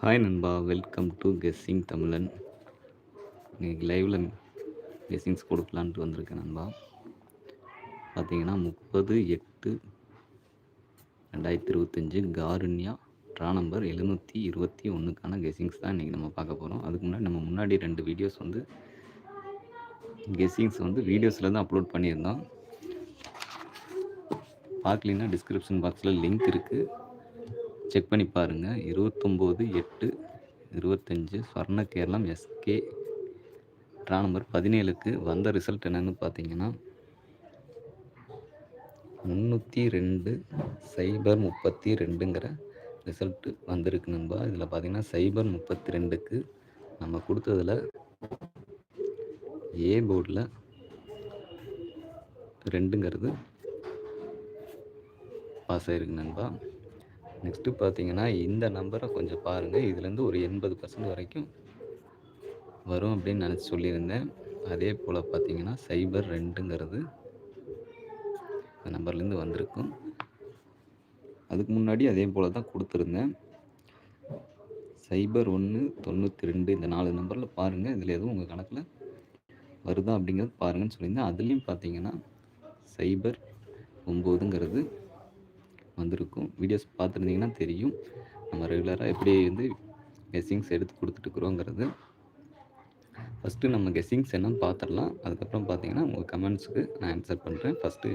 Hi நண்பா. Welcome to guessing தமிழன் இன்னைக்கு லைவில் கெஸ்ஸிங்ஸ் கொடுக்கலான்ட்டு வந்திருக்கேன் நண்பா. பார்த்தீங்கன்னா முப்பது எட்டு ரெண்டாயிரத்தி இருபத்தஞ்சி காருண்யா ட்ரா நம்பர் எழுநூற்றி இருபத்தி ஒன்றுக்கான கெஸ்ஸிங்ஸ் தான் இன்றைக்கி நம்ம பார்க்க போகிறோம் அதுக்கு முன்னாடி நம்ம முன்னாடி ரெண்டு வீடியோஸ் வந்து கெஸ்ஸிங்ஸ் வந்து வீடியோஸில் தான் அப்லோட் பண்ணியிருந்தோம். பார்க்கலின்னா டிஸ்கிரிப்ஷன் பாக்ஸில் லிங்க் இருக்குது செக் பண்ணி பாருங்கள் இருபத்தொம்போது எட்டு இருபத்தஞ்சி Swarna Keralam SK draw number பதினேழுக்கு வந்த ரிசல்ட் என்னென்னு பார்த்தீங்கன்னா முந்நூற்றி ரெண்டு சைபர் முப்பத்தி ரெண்டுங்கிற ரிசல்ட்டு வந்திருக்கு நண்பா. இதில் பார்த்தீங்கன்னா சைபர் முப்பத்தி ரெண்டுக்கு நம்ம கொடுத்ததில் ஏ போர்டில் ரெண்டுங்கிறது பாஸ் ஆகிருக்கு நண்பா. நெக்ஸ்ட்டு பார்த்தீங்கன்னா இந்த நம்பரை கொஞ்சம் பாருங்கள் இதுலேருந்து ஒரு எண்பது பர்சன்ட் வரைக்கும் வரும் அப்படின்னு நினச்சி சொல்லியிருந்தேன். அதே போல் பார்த்தீங்கன்னா சைபர் ரெண்டுங்கிறது இந்த நம்பர்லேருந்து வந்திருக்கும். அதுக்கு முன்னாடி அதே போல் தான் கொடுத்துருந்தேன். சைபர் ஒன்று தொண்ணூற்றி ரெண்டு இந்த நாலு நம்பரில் பாருங்கள் இதில் எதுவும் உங்கள் கணக்கில் வருதா அப்படிங்கிறது பாருங்கன்னு சொல்லியிருந்தேன். அதுலேயும் பார்த்தீங்கன்னா சைபர் ஒம்போதுங்கிறது வந்திருக்கும். வீடியோஸ் பார்த்துருந்தீங்கன்னா தெரியும். நம்ம ரெகுலராக எப்படி வந்து கெஸ்ஸிங்ஸ் எடுத்து கொடுத்துட்டுருக்குறோங்கிறது. ஃபஸ்ட்டு நம்ம கெஸ்ஸிங்ஸ் என்னன்னு பார்த்துடலாம். அதுக்கப்புறம் பார்த்தீங்கன்னா உங்கள் கமெண்ட்ஸுக்கு நான் ஆன்சர் பண்ணுறேன் ஃபஸ்ட்டு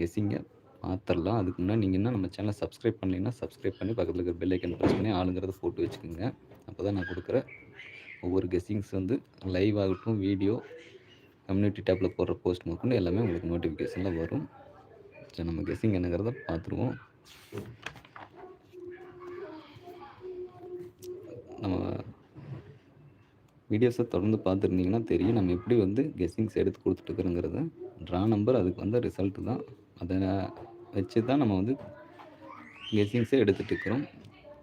கெஸ்ஸிங்கை பார்த்துடலாம். அதுக்கு முன்னாடி நீங்கள் என்ன நம்ம சேனலை சப்ஸ்கிரைப் பண்ணலைன்னா சப்ஸ்கிரைப் பண்ணி பக்கத்தில் இருக்கிற பெல் ஐக்கன் ப்ரெஸ் பண்ணி ஆளுங்கிறத ஃபோட்டோ வச்சுக்கோங்க. அப்போ தான் நான் கொடுக்குற ஒவ்வொரு கெஸ்ஸிங்ஸ் வந்து லைவ் ஆகட்டும் வீடியோ கம்யூனிட்டி டேப்பில் போடுற போஸ்ட் மட்டும் எல்லாமே உங்களுக்கு நோட்டிஃபிகேஷனில் வரும். சரி நம்ம கெஸ்ஸிங் என்னங்கிறத பார்த்துருவோம். நம்ம வீடியோஸை தொடர்ந்து பார்த்துருந்தீங்கன்னா தெரியும் நம்ம எப்படி வந்து கெஸ்ஸிங்ஸ் எடுத்து கொடுத்துட்டுருக்குறோங்கிறத. ட்ரா நம்பர் அதுக்கு வந்த ரிசல்ட்டு தான். அதை வச்சு தான் நம்ம வந்து கெஸ்ஸிங்ஸே எடுத்துகிட்டு இருக்கிறோம்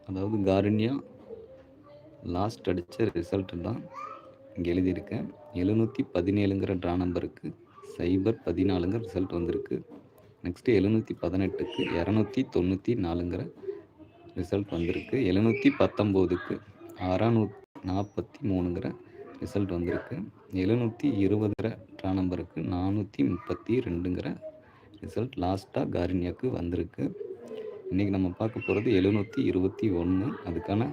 அதாவது காரண்யா லாஸ்ட் அடித்த ரிசல்ட்டு தான் இங்கே எழுதியிருக்கேன் எழுநூற்றி பதினேழுங்கிற ட்ரா நம்பருக்கு சைபர் பதினாலுங்கிற ரிசல்ட் வந்திருக்கு. நெக்ஸ்ட்டு எழுநூற்றி பதினெட்டுக்கு இரநூத்தி தொண்ணூற்றி நாலுங்கிற ரிசல்ட் வந்திருக்கு. எழுநூற்றி பத்தொம்போதுக்கு அறநூ நாற்பத்தி மூணுங்கிற ரிசல்ட் வந்திருக்கு. எழுநூற்றி இருபதுங்கிற ட்ரா நம்பருக்கு நானூற்றி முப்பத்தி ரெண்டுங்கிற ரிசல்ட் லாஸ்ட்டாக காரினியாவுக்கு வந்திருக்கு. இன்றைக்கி நம்ம பார்க்க போகிறது எழுநூற்றி இருபத்தி ஒன்று அதுக்கான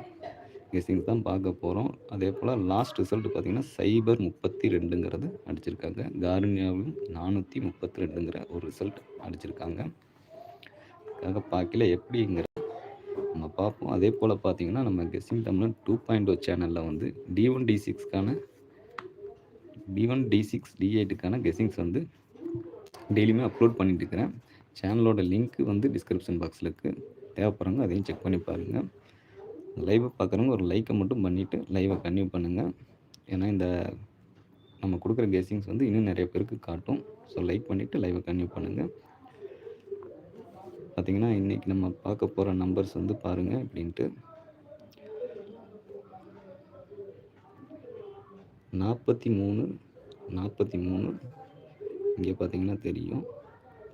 கெஸ்ஸிங்ஸ் தான் பார்க்க போகிறோம் அதே போல் லாஸ்ட் ரிசல்ட் பார்த்திங்கன்னா சைபர் முப்பத்தி ரெண்டுங்கிறது அடிச்சிருக்காங்க. கார்னியாவிலும் நானூற்றி முப்பத்தி ரெண்டுங்கிற ஒரு ரிசல்ட் அடிச்சிருக்காங்க. அதுக்காக பார்க்கல எப்படிங்கிற நம்ம பார்ப்போம். அதே போல் பார்த்தீங்கன்னா நம்ம guessing Tamil two point O சேனலில் வந்து D one D சிக்ஸ்க்கான T one T six T எயிட்டுக்கான guessings வந்து டெய்லியுமே அப்லோட் பண்ணிட்டு இருக்கிறேன். சேனலோட லிங்க் வந்து டிஸ்கிரிப்ஷன் பாக்ஸில் இருக்குது தேவைப்படுறாங்க அதையும் செக் பண்ணி பாருங்கள் லைவை பார்க்குறவங்க ஒரு லைக்கை மட்டும் பண்ணிவிட்டு லைவை கன்டினியூ பண்ணுங்கள் ஏன்னா இந்த நம்ம கொடுக்குற கெஸ்ஸிங்ஸ் வந்து இன்னும் நிறைய பேருக்கு காட்டும். ஸோ லைக் பண்ணிவிட்டு லைவை கன்டினியூ பண்ணுங்கள் பார்த்திங்கன்னா இன்றைக்கி நம்ம பார்க்க போகிற நம்பர்ஸ் வந்து பாருங்கள் அப்படின்ட்டு. நாற்பத்தி மூணு நாற்பத்தி மூணு இங்கே பார்த்தீங்கன்னா தெரியும்.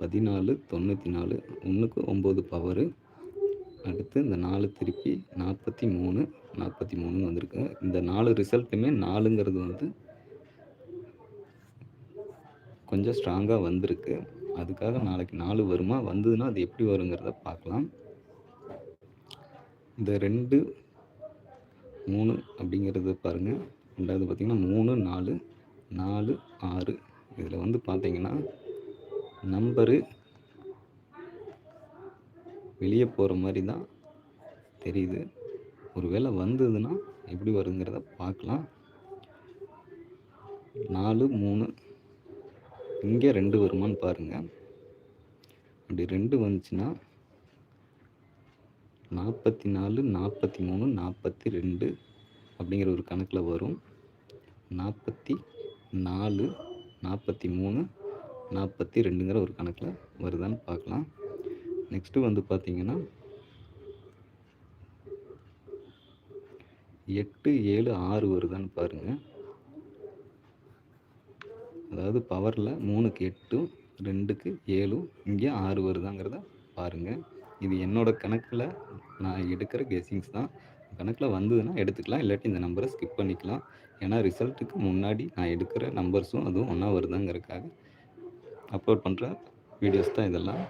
பதினாலு தொண்ணூற்றி நாலு ஒன்றுக்கு ஒம்பது பவரு அடுத்து இந்த நாலு திருப்பி நாற்பத்தி மூணு நாற்பத்தி மூணுன்னு வந்திருக்கு. இந்த நாலு ரிசல்ட்டுமே நாலுங்கிறது வந்து கொஞ்சம் ஸ்ட்ராங்காக வந்திருக்கு. அதுக்காக நாளைக்கு நாலு வருமா வந்ததுன்னா அது எப்படி வருங்கிறத பார்க்கலாம். இந்த ரெண்டு மூணு அப்படிங்கிறத பாருங்கள் ரெண்டாவது பார்த்திங்கன்னா மூணு நாலு நாலு ஆறு. இதில் வந்து பார்த்தீங்கன்னா நம்பரு வெளியே போகிற மாதிரி தான் தெரியுது. ஒரு வேளை வந்ததுன்னா எப்படி வருங்கிறத பார்க்கலாம். நாலு மூணு. இங்கே ரெண்டு வருமானு பாருங்கள் அப்படி ரெண்டு வந்துச்சுன்னா நாற்பத்தி நாலு நாற்பத்தி மூணு நாற்பத்தி ரெண்டு அப்படிங்கிற ஒரு கணக்கில் வரும். நாற்பத்தி நாலு நாற்பத்தி மூணு நாற்பத்தி ரெண்டுங்கிற ஒரு கணக்கில் வருதான்னு பார்க்கலாம். நெக்ஸ்ட்டு வந்து பார்த்திங்கன்னா எட்டு ஏழு ஆறு வருதான்னு பாருங்கள் அதாவது பவரில் மூணுக்கு எட்டும் ரெண்டுக்கு ஏழும் இங்கே ஆறு வருதாங்கிறத பாருங்கள் இது என்னோடய கணக்கில் நான் எடுக்கிற கெஸிங்ஸ் தான். கணக்கில் வந்ததுன்னா எடுத்துக்கலாம் இல்லாட்டி இந்த நம்பரை ஸ்கிப் பண்ணிக்கலாம். ஏன்னா ரிசல்ட்டுக்கு முன்னாடி நான் எடுக்கிற நம்பர்ஸும் அதுவும் ஒன்றா வருதாங்கிறதுக்காக அப்லோட் பண்ணுற வீடியோஸ் தான் இதெல்லாம்.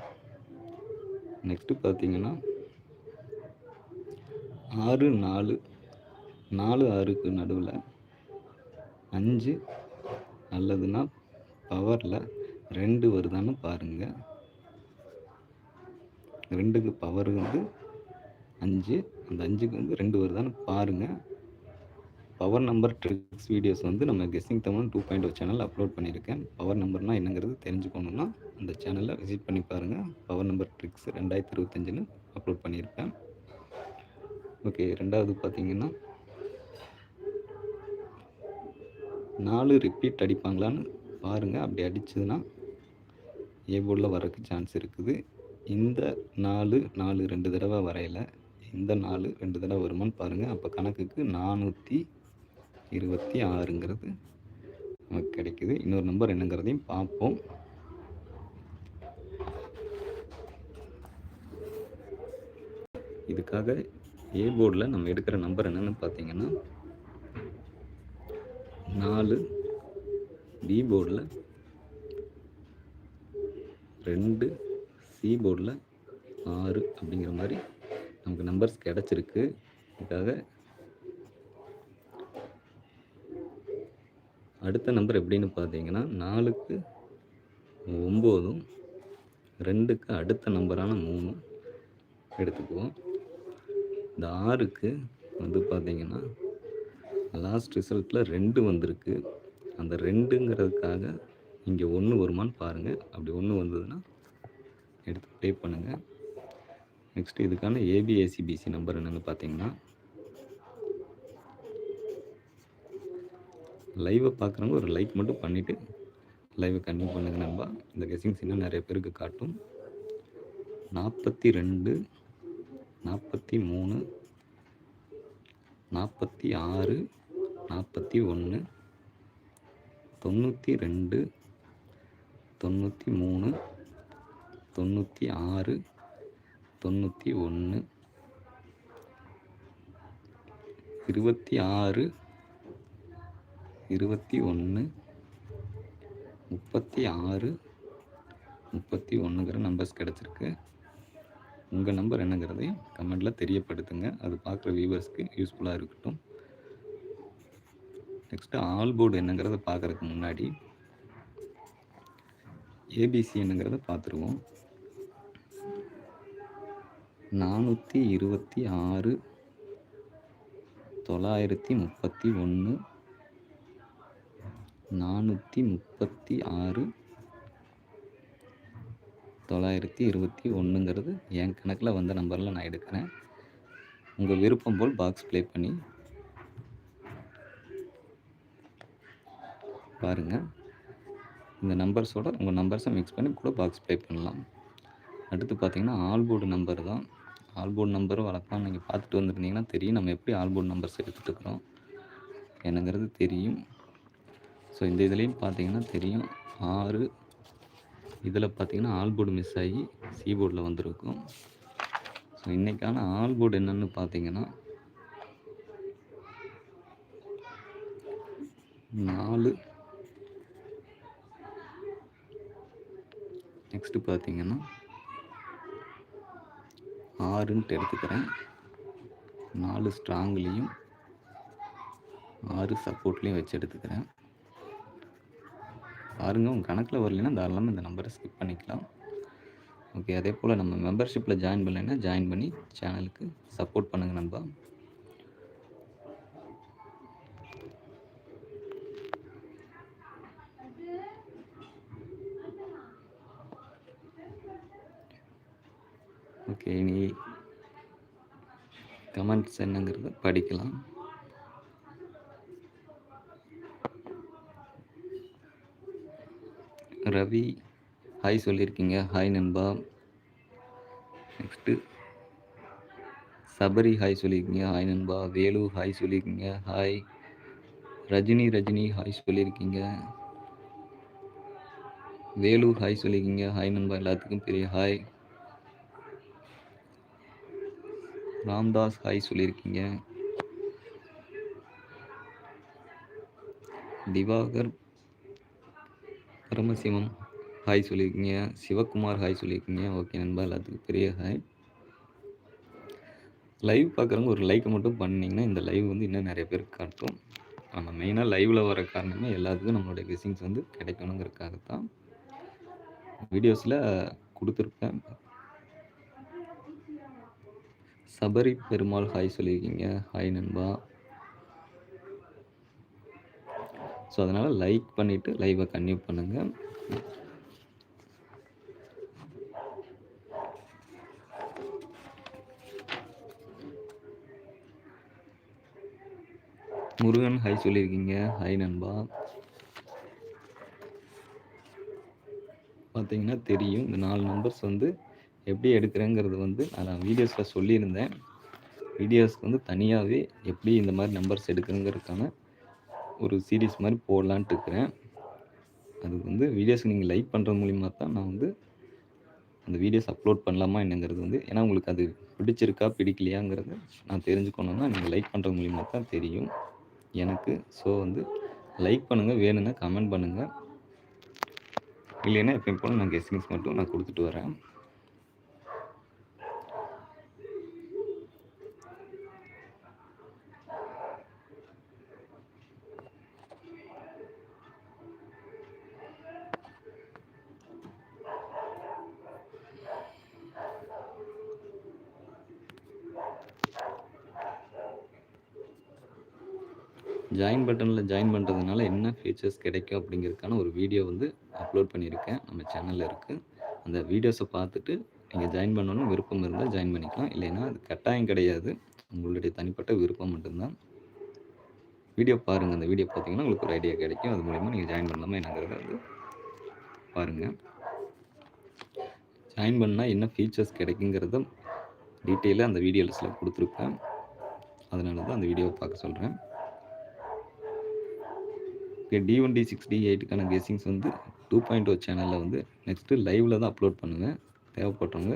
நெக்ஸ்ட்டு பார்த்தீங்கன்னா ஆறு நாலு நாலு ஆறுக்கு நடுவில் அஞ்சு நல்லதுன்னா பவரில் ரெண்டு வருதான்னு பாருங்கள் ரெண்டுக்கு பவர் வந்து அஞ்சு அந்த அஞ்சுக்கு வந்து ரெண்டு வருதான்னு பாருங்கள் பவர் நம்பர் ட்ரிக்ஸ் வீடியோஸ் வந்து நம்ம guessing Tamil two point channel upload பண்ணியிருக்கேன். பவர் நம்பர்னால் என்னங்கிறது தெரிஞ்சுக்கணுன்னா அந்த சேனலை விசிட் பண்ணி பாருங்கள் பவர் நம்பர் ட்ரிக்ஸ் ரெண்டாயிரத்தி இருபத்தஞ்சுன்னு அப்லோட் பண்ணியிருக்கேன் ஓகே ரெண்டாவது பார்த்தீங்கன்னா நாலு ரிப்பீட் அடிப்பாங்களான்னு பாருங்கள் அப்படி அடிச்சதுன்னா ஏ போர்டில் வரக்கு சான்ஸ் இருக்குது. இந்த நாலு நாலு ரெண்டு தடவை வரையில். இந்த நாலு ரெண்டு தடவை வருமானு பாருங்கள் அப்போ கணக்குக்கு நானூற்றி இருபத்தி ஆறுங்கிறது நமக்கு கிடைக்குது. இன்னொரு நம்பர் என்னங்கிறதையும் பார்ப்போம். இதுக்காக ஏ போர்டில் நம்ம எடுக்கிற நம்பர் என்னென்னு பார்த்தீங்கன்னா நாலு பி போர்டில் ரெண்டு சி போர்டில் ஆறு அப்படிங்கிற மாதிரி நமக்கு நம்பர்ஸ் கிடச்சிருக்கு. இதுக்காக அடுத்த நம்பர் எப்படின்னு பார்த்தீங்கன்னா நாலுக்கு ஒம்போதும் ரெண்டுக்கு அடுத்த நம்பரான மூணும் எடுத்துக்குவோம். இந்த ஆறுக்கு வந்து பார்த்திங்கன்னா லாஸ்ட் ரிசல்ட்டில் ரெண்டு வந்திருக்கு. அந்த ரெண்டுங்கிறதுக்காக இங்கே ஒன்று வருமானு பாருங்கள் அப்படி ஒன்று வந்ததுன்னா எடுத்து ப்ளே பண்ணுங்கள் நெக்ஸ்ட்டு இதுக்கான ஏபிஏசிபிசி நம்பர் என்னென்னு பார்த்தீங்கன்னா லைவை பார்க்குறவங்க ஒரு லைக் மட்டும் பண்ணிவிட்டு லைவை கன்டினியூ பண்ணுங்க நண்பா. இந்த கெஸிங்ஸ் இன்னும் நிறைய பேருக்கு காட்டும். நாற்பத்தி ரெண்டு நாற்பத்தி மூணு நாற்பத்தி ஆறு நாற்பத்தி ஒன்று தொண்ணூற்றி ரெண்டு தொண்ணூற்றி மூணு தொண்ணூற்றி ஆறு தொண்ணூற்றி ஒன்று இருபத்தி ஆறு இருபத்தி ஒன்று முப்பத்தி ஆறு முப்பத்தி ஒன்றுங்கிற நம்பர்ஸ் கிடச்சிருக்கு. உங்கள் நம்பர் என்னங்கிறதையும் கமெண்டில் தெரியப்படுத்துங்க. அது பார்க்குற வியூவர்ஸ்க்கு யூஸ்ஃபுல்லாக இருக்கட்டும். நெக்ஸ்ட்டு ஆல் போர்டு என்னங்கிறத பார்க்குறதுக்கு முன்னாடி ஏபிசி என்னங்கிறத பார்த்துருவோம். நானூற்றி இருபத்தி ஆறு தொள்ளாயிரத்தி முப்பத்தி ஒன்று நானூற்றி முப்பத்தி ஆறு தொள்ளாயிரத்தி இருபத்தி ஒன்றுங்கிறது என் கணக்கில் வந்த நம்பரில் நான் எடுக்கிறேன். உங்கள் விருப்பம் போல் பாக்ஸ் ப்ளே பண்ணி பாருங்கள் இந்த நம்பர்ஸோட உங்கள் நம்பர்ஸை மிக்ஸ் பண்ணி கூட பாக்ஸ் ப்ளே பண்ணலாம். அடுத்து பார்த்தீங்கன்னா ஆல்போர்டு நம்பர் தான். ஆல்போர்ட் நம்பரும் வழக்கம் நீங்கள் பார்த்துட்டு வந்துருந்தீங்கன்னா தெரியும் நம்ம எப்படி ஆல்போர்ட் நம்பர்ஸ் எடுத்துகிட்டு என்னங்கிறது தெரியும். ஸோ இந்த இதுலேயும் பார்த்தீங்கன்னா தெரியும். ஆறு. இதில் பார்த்தீங்கன்னா ஆல்போர்டு மிஸ் ஆகி சி போர்டில் வந்திருக்கும். ஸோ இன்றைக்கான ஆல்போர்டு என்னென்னு பார்த்தீங்கன்னா நாலு. நெக்ஸ்ட்டு பார்த்தீங்கன்னா ஆறுன்ட்டு எடுத்துக்கிறேன். நாலு ஸ்ட்ராங்லேயும் ஆறு சப்போர்ட்லேயும் வச்சு எடுத்துக்கிறேன். பாருங்கள் உங்கள் கணக்கில் வரலைன்னா தாராளமாக இந்த நம்பரை ஸ்கிப் பண்ணிக்கலாம். ஓகே அதே போல் நம்ம மெம்பர்ஷிப்பில் ஜாயின் பண்ணலைன்னா ஜாயின் பண்ணி சேனலுக்கு சப்போர்ட் பண்ணுங்கள் நண்பா. ஓகே இனி கமெண்ட்ஸ் என்னங்கிறத படிக்கலாம். ரவி ஹாய் சொல்லியிருக்கீங்க ஹாய் நண்பா. நெக்ஸ்ட்டு சபரி ஹாய் சொல்லியிருக்கீங்க ஹாய் நண்பா. வேலு ஹாய் சொல்லியிருக்கீங்க ஹாய் ரஜினி ரஜினி ஹாய் சொல்லியிருக்கீங்க வேலு ஹாய் சொல்லியிருக்கீங்க ஹாய் நண்பா எல்லாத்துக்கும் பெரிய ஹாய் ராம்தாஸ் ஹாய் சொல்லியிருக்கீங்க திவாகர் பரமசிவம் ஹாய் சொல்லியிருக்கீங்க சிவகுமார் ஹாய் சொல்லியிருக்கீங்க ஓகே நண்பா எல்லாத்துக்கும் பெரிய ஹாய் லைவ் பார்க்குறவங்க ஒரு லைக் மட்டும் பண்ணிங்கன்னா இந்த லைவ் வந்து இன்னும் நிறைய பேருக்கு காட்டும். நம்ம மெயினாக லைவில் வர காரணமே எல்லாத்துக்கும் நம்மளுடைய விசிங்ஸ் வந்து கிடைக்கணுங்கிறதுக்காக தான் வீடியோஸில் கொடுத்துருப்பேன். சபரி பெருமாள் ஹாய் சொல்லியிருக்கீங்க ஹாய் நண்பா. ஸோ அதனால் லைக் பண்ணிவிட்டு லைவை கன்டினியூ பண்ணுங்கள் முருகன் ஹாய் சொல்லியிருக்கீங்க. ஹாய் நண்பா. பார்த்தீங்கன்னா தெரியும் இந்த நாலு நம்பர்ஸ் வந்து எப்படி எடுக்கிறேங்கிறது வந்து நான் வீடியோஸில் சொல்லியிருந்தேன். வீடியோஸ்க்கு வந்து தனியாகவே எப்படி இந்த மாதிரி நம்பர்ஸ் எடுக்கிறதுங்கிறதுக்கான ஒரு சீரீஸ் மாதிரி போடலான்ட்டு இருக்கிறேன். அது வந்து வீடியோஸ்க்கு நீங்கள் லைக் பண்ணுறது மூலிமா தான் நான் வந்து அந்த வீடியோஸ் அப்லோட் பண்ணலாமா என்னங்கிறது வந்து ஏன்னா உங்களுக்கு அது பிடிச்சிருக்கா பிடிக்கலையாங்கிறது நான் தெரிஞ்சுக்கணுன்னா நீங்கள் லைக் பண்ணுறது மூலிமா தான் தெரியும். எனக்கு ஸோ வந்து லைக் பண்ணுங்கள் வேணுங்க கமெண்ட் பண்ணுங்கள் இல்லைன்னா எப்பயும் போல் நான் கெஸ்டிங்ஸ் மட்டும் நான் கொடுத்துட்டு வரேன். ஜாயின் பட்டனில் ஜாயின் பண்ணுறதுனால என்ன ஃபீச்சர்ஸ் கிடைக்கும் அப்படிங்கிறதுக்கான ஒரு வீடியோ வந்து அப்லோட் பண்ணியிருக்கேன். நம்ம சேனலில் இருக்குது அந்த வீடியோஸை பார்த்துட்டு நீங்கள் ஜாயின் பண்ணணும் விருப்பம் இருந்தால் ஜாயின் பண்ணிக்கலாம். இல்லைன்னா அது கட்டாயம் கிடையாது. உங்களுடைய தனிப்பட்ட விருப்பம் மட்டும்தான். வீடியோ பாருங்கள் அந்த வீடியோ பார்த்தீங்கன்னா உங்களுக்கு ஒரு ஐடியா கிடைக்கும். அது மூலிமா நீங்கள் ஜாயின் பண்ணலாமா என்னங்கிறத வந்து பாருங்கள் ஜாயின் பண்ணால் என்ன ஃபீச்சர்ஸ் கிடைக்குங்கிறத டீட்டெயிலாக அந்த வீடியோஸில் கொடுத்துருப்பேன். அதனால தான் அந்த வீடியோவை பார்க்க சொல்கிறேன் okay D one D six D எயிட்டுக்கான guessings வந்து டூ பாயிண்ட் ஓ சேனலில் வந்து நெக்ஸ்ட்டு லைவில் தான் அப்லோட் பண்ணுவேன் தேவைப்பட்டவங்க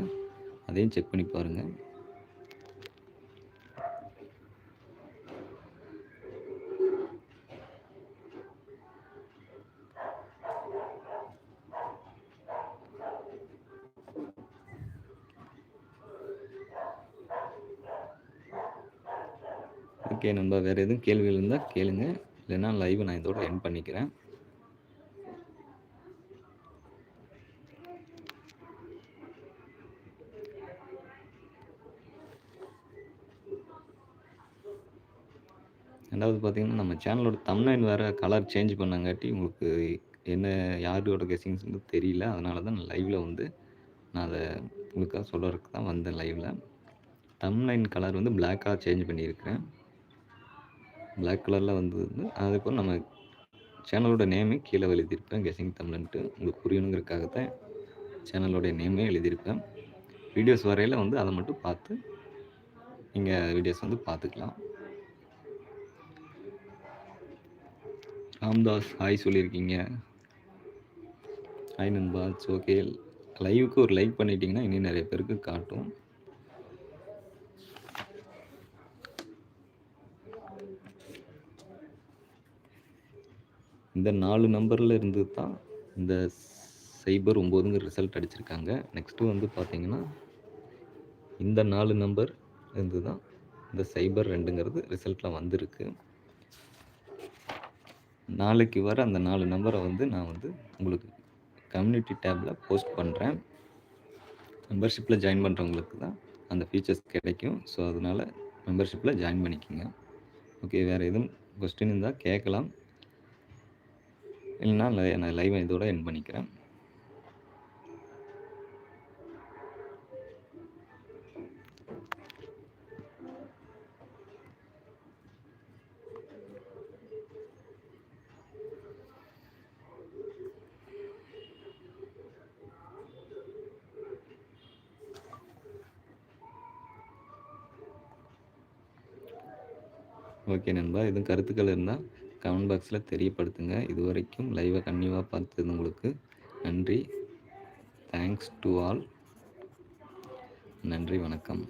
அதையும் செக் பண்ணி பாருங்கள் ஓகே நம்ம வேறு எதுவும் கேள்விகள் இருந்தால் கேளுங்கள் இல்லைன்னா லைவ் நான் இதோட என் பண்ணிக்கிறேன். ரெண்டாவது பார்த்திங்கன்னா நம்ம சேனலோட தமிழ்நாடு வேறு கலர் சேஞ்ச் பண்ணங்காட்டி உங்களுக்கு என்ன யாரோட கெஸிங்ஸ்னு தெரியல. அதனால தான் நான் லைவில் வந்து நான் அதை உங்களுக்காக சொல்கிறதுக்கு தான் வந்தேன் லைவில் தமிழ்லைன் கலர் வந்து பிளாக்காக சேஞ்ச் பண்ணியிருக்கிறேன். பிளாக் கலரில் வந்தது அதுக்கப்புறம் நம்ம சேனலோட நேமே கீழே எழுதியிருப்பேன் கெஸிங் தமிழ்ன்ட்டு. உங்களுக்கு புரியணுங்கிறதுக்காக தான் சேனலோடைய நேமே எழுதியிருப்பேன். வீடியோஸ் வரையில் வந்து அதை மட்டும் பார்த்து நீங்கள் வீடியோஸ் வந்து பார்த்துக்கலாம். ராம்தாஸ் ஹாய் சொல்லியிருக்கீங்க. ஹாய் நண்பா ஓகே லைவுக்கு ஒரு லைக் பண்ணிட்டீங்கன்னா இன்னும் நிறைய பேருக்கு காட்டும். இந்த நாலு நம்பரில் இருந்து தான் இந்த சைபர் ஒம்போதுங்கிற ரிசல்ட் அடிச்சிருக்காங்க. நெக்ஸ்ட்டு வந்து பார்த்திங்கன்னா இந்த நாலு நம்பர் இருந்து தான் இந்த சைபர் ரெண்டுங்கிறது ரிசல்ட்டில் வந்திருக்கு. நாளைக்கு வர அந்த நாலு நம்பரை வந்து நான் வந்து உங்களுக்கு கம்யூனிட்டி டேப்பில் போஸ்ட் பண்ணுறேன் மெம்பர்ஷிப்பில் ஜாயின் பண்ணுறவங்களுக்கு தான் அந்த ஃபீச்சர்ஸ் கிடைக்கும். ஸோ அதனால் மெம்பர்ஷிப்பில் ஜாயின் பண்ணிக்கோங்க. ஓகே வேறு எதுவும் கொஸ்டின் இருந்தால் கேட்கலாம். இல்லைன்னா நான் லைவை இதோட என் பண்ணிக்கிறேன். ஓகே நண்பா. எதுவும் கருத்துக்கள் இருந்தால் கமெண்ட் பாக்ஸில் தெரியப்படுத்துங்க. இது வரைக்கும் லைவை கன்னியூவாக பார்த்தது உங்களுக்கு நன்றி. தேங்க்ஸ் டு ஆல் நன்றி வணக்கம்.